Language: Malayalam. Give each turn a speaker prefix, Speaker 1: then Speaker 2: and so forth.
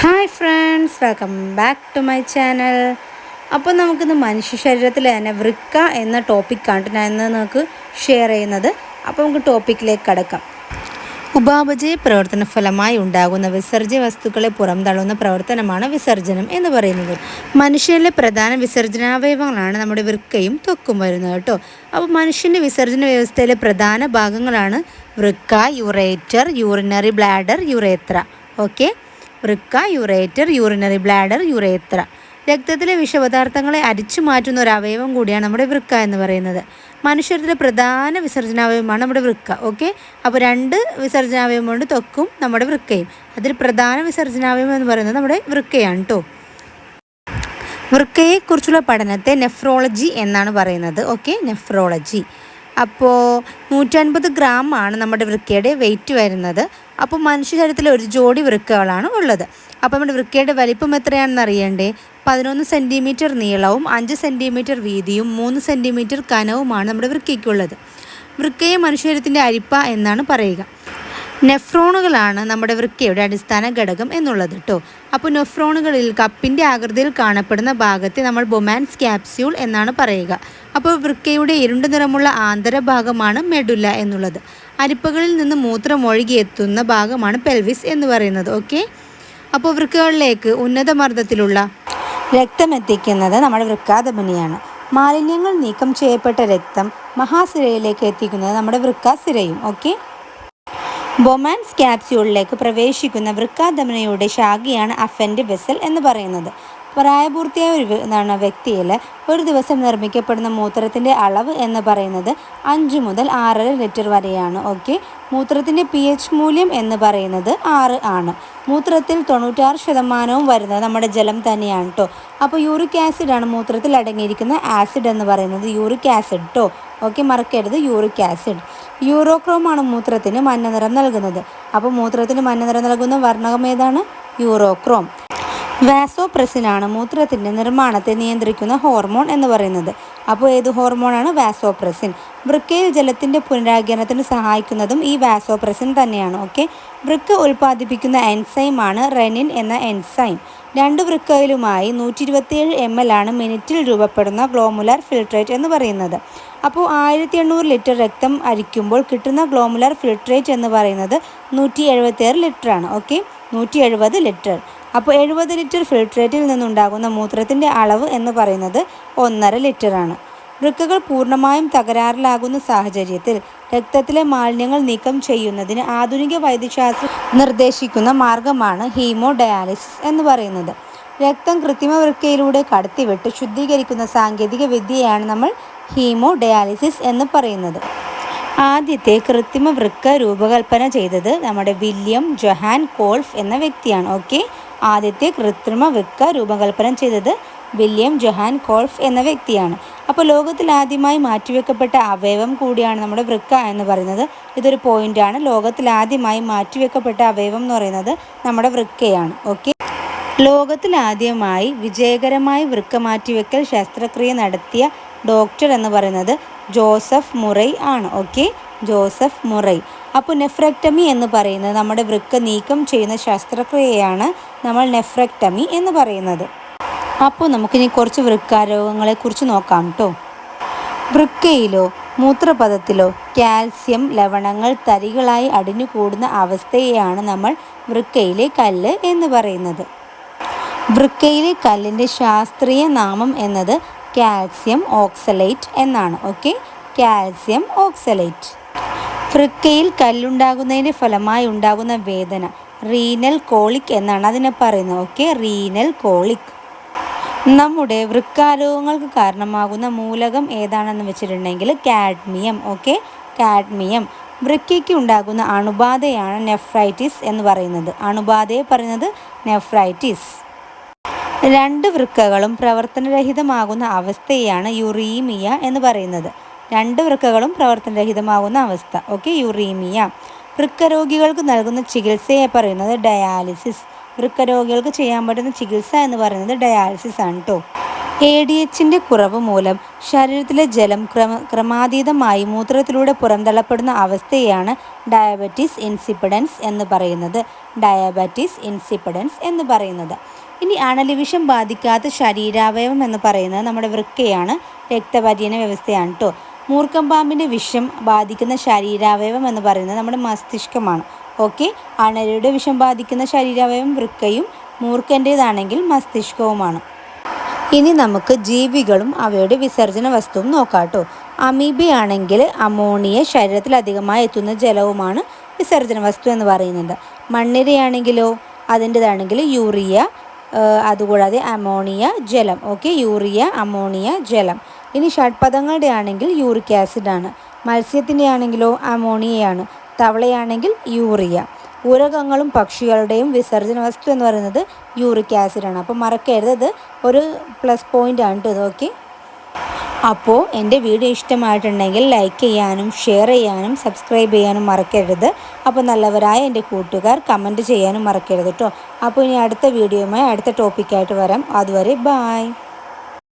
Speaker 1: Hi friends welcome back to my channel. അപ്പോൾ നമുക്കിന്ന് മനുഷ്യ ശരീരത്തിൽ തന്നെ വൃക്ക എന്ന ടോപ്പിക്കാണ് ഞാൻ ഇന്ന് നമുക്ക് ഷെയർ ചെയ്യുന്നത്. അപ്പോൾ നമുക്ക് ടോപ്പിക്കിലേക്ക് കടക്കാം. ഉപാപചയ പ്രവർത്തന ഫലമായി ഉണ്ടാകുന്ന വിസർജ്യ വസ്തുക്കളെ പുറംതള്ളുന്ന പ്രവർത്തനമാണ് വിസർജനം എന്ന് പറയുന്നത്. മനുഷ്യരിലെ പ്രധാന വിസർജനാവയവങ്ങളാണ് നമ്മുടെ വൃക്കയും ത്വക്കും വരുന്നത് കേട്ടോ. അപ്പോൾ മനുഷ്യന്റെ വിസർജന വ്യവസ്ഥയിലെ പ്രധാന ഭാഗങ്ങളാണ് വൃക്ക ureter urinary bladder urethra. Okay? വൃക്ക യുറേറ്റർ യൂറിനറി ബ്ലാഡർ യുറേത്ര രക്തത്തിലെ വിഷപദാർത്ഥങ്ങളെ അരിച്ചു മാറ്റുന്ന ഒരു അവയവം കൂടിയാണ് നമ്മുടെ വൃക്ക എന്ന് പറയുന്നത്. മനുഷ്യരുടെ പ്രധാന വിസർജനാവയവമാണ് നമ്മുടെ വൃക്ക ഓക്കെ അപ്പോൾ രണ്ട് വിസർജനാവയവമുണ്ട് തൊക്കും നമ്മുടെ വൃക്കയും. അതിൽ പ്രധാന വിസർജനാവയവം എന്ന് പറയുന്നത് നമ്മുടെ വൃക്കയാണ് കേട്ടോ വൃക്കയെക്കുറിച്ചുള്ള പഠനത്തെ നെഫ്രോളജി എന്നാണ് പറയുന്നത് ഓക്കെ നെഫ്രോളജി. അപ്പോൾ നൂറ്റൻപത് ഗ്രാം ആണ് നമ്മുടെ വൃക്കയുടെ വെയിറ്റ് വരുന്നത്. അപ്പോൾ മനുഷ്യ ശരീരത്തിൽ ഒരു ജോഡി വൃക്കകളാണ് ഉള്ളത്. അപ്പോൾ നമ്മുടെ വൃക്കയുടെ വലിപ്പം എത്രയാണെന്ന് അറിയണ്ടേ? പതിനൊന്ന് സെന്റിമീറ്റർ നീളവും അഞ്ച് സെന്റിമീറ്റർ വീതിയും മൂന്ന് സെന്റിമീറ്റർ കനവുമാണ് നമ്മുടെ വൃക്കയ്ക്കുള്ളത്. വൃക്കയെ മനുഷ്യരത്തിന്റെ അരിപ്പ എന്നാണ് പറയുക. നെഫ്രോണുകളാണ് നമ്മുടെ വൃക്കയുടെ അടിസ്ഥാന ഘടകം എന്നുള്ളത് കേട്ടോ അപ്പോൾ നെഫ്രോണുകളിൽ കപ്പിന്റെ ആകൃതിയിൽ കാണപ്പെടുന്ന ഭാഗത്തെ നമ്മൾ ബൊമാൻസ് ക്യാപ്സ്യൂൾ എന്നാണ് പറയുക. അപ്പോൾ വൃക്കയുടെ ഇരുണ്ട നിറമുള്ള ആന്തരഭാഗമാണ് മെഡുല എന്നുള്ളത്. അരിപ്പകളിൽ നിന്ന് മൂത്രം ഒഴുകിയെത്തുന്ന ഭാഗമാണ് പെൽവിസ് എന്ന് പറയുന്നത് ഓക്കെ? അപ്പോൾ വൃക്കകളിലേക്ക് ഉന്നത മർദ്ദത്തിലുള്ള രക്തം എത്തിക്കുന്നത് നമ്മുടെ വൃക്കാധമനിയാണ് മാലിന്യങ്ങൾ നീക്കം ചെയ്യപ്പെട്ട രക്തം മഹാസിരയിലേക്ക് എത്തിക്കുന്നത് നമ്മുടെ വൃക്കാസിരയും ഓക്കെ? ബൊമാൻസ് ക്യാപ്സ്യൂളിലേക്ക് പ്രവേശിക്കുന്ന വൃക്കാധമനയുടെ ശാഖയാണ് അഫൻഡ് വെസൽ എന്ന് പറയുന്നത്. പ്രായപൂർത്തിയായ ഒരു വ്യക്തിയിൽ ഒരു ദിവസം നിർമ്മിക്കപ്പെടുന്ന മൂത്രത്തിന്റെ അളവ് എന്ന് പറയുന്നത് അഞ്ച് മുതൽ ആറര ലിറ്റർ വരെയാണ്. ഓക്കെ? മൂത്രത്തിന്റെ പി എച്ച് മൂല്യം എന്ന് പറയുന്നത് ആറ് ആണ്. മൂത്രത്തിൽ തൊണ്ണൂറ്റാറ് ശതമാനവും വരുന്നത് നമ്മുടെ ജലം തന്നെയാണ് കേട്ടോ അപ്പോൾ യൂറിക് ആസിഡാണ് മൂത്രത്തിൽ അടങ്ങിയിരിക്കുന്ന ആസിഡ് എന്ന് പറയുന്നത്. യൂറിക് ആസിഡ് കേട്ടോ ഓക്കെ? മറക്കരുത്. യൂറിക് ആസിഡ് യൂറോക്രോമാണ് മൂത്രത്തിന് മഞ്ഞ നിറം നൽകുന്നത്. അപ്പോൾ മൂത്രത്തിന് മഞ്ഞ നിറം നൽകുന്ന വർണകം ഏതാണ്? യൂറോക്രോം. വാസോപ്രസിനാണ് മൂത്രത്തിന്റെ നിർമ്മാണത്തെ നിയന്ത്രിക്കുന്ന ഹോർമോൺ എന്ന് പറയുന്നത്. അപ്പോൾ ഏത് ഹോർമോണാണ് വാസോപ്രസിൻ? വൃക്കയിൽ ജലത്തിന്റെ പുനരാഗിരണത്തിന് സഹായിക്കുന്നതും ഈ വാസോപ്രസിൻ തന്നെയാണ് ഓക്കെ? വൃക്ക ഉൽപ്പാദിപ്പിക്കുന്ന എൻസൈമാണ് റെനിൻ എന്ന എൻസൈം. രണ്ട് വൃക്കയിലുമായി നൂറ്റി ഇരുപത്തിയേഴ് എം എൽ ആണ് മിനിറ്റിൽ രൂപപ്പെടുന്ന ഗ്ലോമുലാർ ഫിൽട്രേറ്റ് എന്ന് പറയുന്നത്. അപ്പോൾ ആയിരത്തി എണ്ണൂറ് ലിറ്റർ രക്തം അരിക്കുമ്പോൾ കിട്ടുന്ന ഗ്ലോമുലാർ ഫിൽട്രേറ്റ് എന്ന് പറയുന്നത് നൂറ്റി എഴുപത്തിയാറ് ലിറ്ററാണ് ഓക്കെ? നൂറ്റി എഴുപത് ലിറ്റർ. അപ്പോൾ എഴുപത് ലിറ്റർ ഫിൽട്രേറ്റിൽ നിന്നുണ്ടാകുന്ന മൂത്രത്തിന്റെ അളവ് എന്ന് പറയുന്നത് ഒന്നര ലിറ്ററാണ്. വൃക്കകൾ പൂർണമായും തകരാറിലാകുന്ന സാഹചര്യത്തിൽ രക്തത്തിലെ മാലിന്യങ്ങൾ നീക്കം ചെയ്യുന്നതിന് ആധുനിക വൈദ്യശാസ്ത്രം നിർദ്ദേശിക്കുന്ന മാർഗമാണ് ഹീമോ ഡയാലിസിസ് എന്ന് പറയുന്നത്. രക്തം കൃത്രിമ വൃക്കയിലൂടെ കടത്തിവിട്ട് ശുദ്ധീകരിക്കുന്ന സാങ്കേതിക വിദ്യയാണ് നമ്മൾ ഹീമോ ഡയാലിസിസ് എന്ന് പറയുന്നത്. ആദ്യത്തെ കൃത്രിമ വൃക്ക രൂപകൽപ്പന ചെയ്തത് നമ്മുടെ വില്യം ജൊഹാൻ കോൾഫ് എന്ന വ്യക്തിയാണ്. ഓക്കെ? ആദ്യത്തെ കൃത്രിമ വൃക്ക രൂപകൽപ്പന ചെയ്തത് വില്യം ജൊഹാൻ കോൾഫ് എന്ന വ്യക്തിയാണ്. അപ്പോൾ ലോകത്തിൽ ആദ്യമായി മാറ്റിവെക്കപ്പെട്ട അവയവം കൂടിയാണ് നമ്മുടെ വൃക്ക എന്ന് പറയുന്നത്. ഇതൊരു പോയിന്റാണ് ലോകത്തിൽ ആദ്യമായി മാറ്റിവെക്കപ്പെട്ട അവയവം എന്ന് പറയുന്നത് നമ്മുടെ വൃക്കയാണ്. ഓക്കെ ലോകത്തിൽ ആദ്യമായി വിജയകരമായി വൃക്ക മാറ്റിവെക്കൽ ശസ്ത്രക്രിയ നടത്തിയ ഡോക്ടർ എന്ന് പറയുന്നത് ജോസഫ് മുറൈ ആണ്. Okay Joseph Murray. അപ്പോൾ നെഫ്രക്ടമി എന്ന് പറയുന്നത് നമ്മുടെ വൃക്ക നീക്കം ചെയ്യുന്ന ശസ്ത്രക്രിയയാണ് നമ്മൾ നെഫ്രക്ടമി എന്ന് പറയുന്നത്. അപ്പോൾ നമുക്കിനി കുറച്ച് വൃക്കാരോഗങ്ങളെക്കുറിച്ച് നോക്കാം കേട്ടോ. വൃക്കയിലോ മൂത്രപഥത്തിലോ കാൽസ്യം ലവണങ്ങൾ തരികളായി അടിഞ്ഞു കൂടുന്ന അവസ്ഥയെയാണ് നമ്മൾ വൃക്കയിലെ കല്ല് എന്ന് പറയുന്നത്. വൃക്കയിലെ കല്ലിന്റെ ശാസ്ത്രീയ നാമം എന്നത് കാൽസ്യം ഓക്സലേറ്റ് എന്നാണ്. ഓക്കെ? Calcium oxalate. വൃക്കയിൽ കല്ലുണ്ടാകുന്നതിന്റെ ഫലമായി ഉണ്ടാകുന്ന വേദന. റീനൽ കോളിക് എന്നാണ് അതിനെ പറയുന്നത്. Okay renal colic. നമ്മുടെ വൃക്കാരോഗങ്ങൾക്ക് കാരണമാകുന്ന മൂലകം ഏതാണെന്ന് വെച്ചിട്ടുണ്ടെങ്കിൽ കാഡ്മിയം. Okay cadmium. വൃക്കയ്ക്ക് ഉണ്ടാകുന്ന അണുബാധയാണ് നെഫ്രൈറ്റിസ് എന്ന് പറയുന്നത്. അണുബാധയെ പറയുന്നത് നെഫ്രൈറ്റിസ്. രണ്ട് വൃക്കകളും പ്രവർത്തനരഹിതമാകുന്ന അവസ്ഥയാണ് യുറീമിയ എന്ന് പറയുന്നത്. രണ്ട് വൃക്കകളും പ്രവർത്തനരഹിതമാകുന്ന അവസ്ഥ. Okay uraemia. വൃക്കരോഗികൾക്ക് നൽകുന്ന ചികിത്സയെ പറയുന്നത് ഡയാലിസിസ്. വൃക്കരോഗികൾക്ക് ചെയ്യാൻ പറ്റുന്ന ചികിത്സ എന്ന് പറയുന്നത് ഡയാലിസിസ് ആണ് കേട്ടോ എ ഡി എച്ചിന്റെ കുറവ് മൂലം ശരീരത്തിലെ ജലം ക്രമ ക്രമാതീതമായി മൂത്രത്തിലൂടെ പുറന്തള്ളപ്പെടുന്ന അവസ്ഥയാണ് ഡയബറ്റീസ് ഇൻസിപ്പിഡൻസ് എന്ന് പറയുന്നത്. ഡയബറ്റീസ് ഇൻസിപ്പിഡൻസ് എന്ന് പറയുന്നത്. ഇനി അണലിവിഷം ബാധിക്കാത്ത ശരീരാവയവം എന്ന് പറയുന്നത് നമ്മുടെ വൃക്കയാണ് രക്തപര്യന വ്യവസ്ഥയാണ് കേട്ടോ മൂർക്കം പാമ്പിന്റെ വിഷം ബാധിക്കുന്ന ശരീരാവയവം എന്ന് പറയുന്നത് നമ്മുടെ മസ്തിഷ്കമാണ്. ഓക്കെ? അണലിയുടെ വിഷം ബാധിക്കുന്ന ശരീരാവയവം വൃക്കയും മൂർക്കന്റേതാണെങ്കിൽ മസ്തിഷ്കവുമാണ്. ഇനി നമുക്ക് ജീവികളും അവയുടെ വിസർജന വസ്തുവും നോക്കാം കേട്ടോ. അമീബയാണെങ്കിൽ അമോണിയ ശരീരത്തിൽ അധികമായി എത്തുന്ന ജലവുമാണ് വിസർജന വസ്തു എന്ന് പറയുന്നത്. മണ്ണിരയാണെങ്കിലോ അതിന്റെതാണെങ്കിൽ യൂറിയ അതുകൂടാതെ അമോണിയ ജലം. ഓക്കെ? യൂറിയ അമോണിയ ജലം. ഇനി ഷഡ്പദങ്ങളുടെ ആണെങ്കിൽ യൂറിക് ആസിഡാണ്. മത്സ്യത്തിന്റെ ആണെങ്കിലോ അമോണിയയാണ്. തവളയാണെങ്കിൽ യൂറിയ. ഉരകങ്ങളും പക്ഷികളുടെയും വിസർജന വസ്തു എന്ന് പറയുന്നത് യൂറിക് ആസിഡാണ്. അപ്പോൾ മറക്കരുത് ഇത് ഒരു പ്ലസ് പോയിന്റ് ആണ് കേട്ടോ ഓക്കെ? അപ്പോൾ എന്റെ വീഡിയോ ഇഷ്ടമായിട്ടുണ്ടെങ്കിൽ ലൈക്ക് ചെയ്യാനും ഷെയർ ചെയ്യാനും സബ്സ്ക്രൈബ് ചെയ്യാനും മറക്കരുത്. അപ്പോൾ നല്ലവരായ എന്റെ കൂട്ടുകാർ കമന്റ് ചെയ്യാനും മറക്കരുത് കേട്ടോ അപ്പോൾ ഇനി അടുത്ത വീഡിയോയുമായി അടുത്ത ടോപ്പിക്കായിട്ട് വരാം. അതുവരെ ബായ്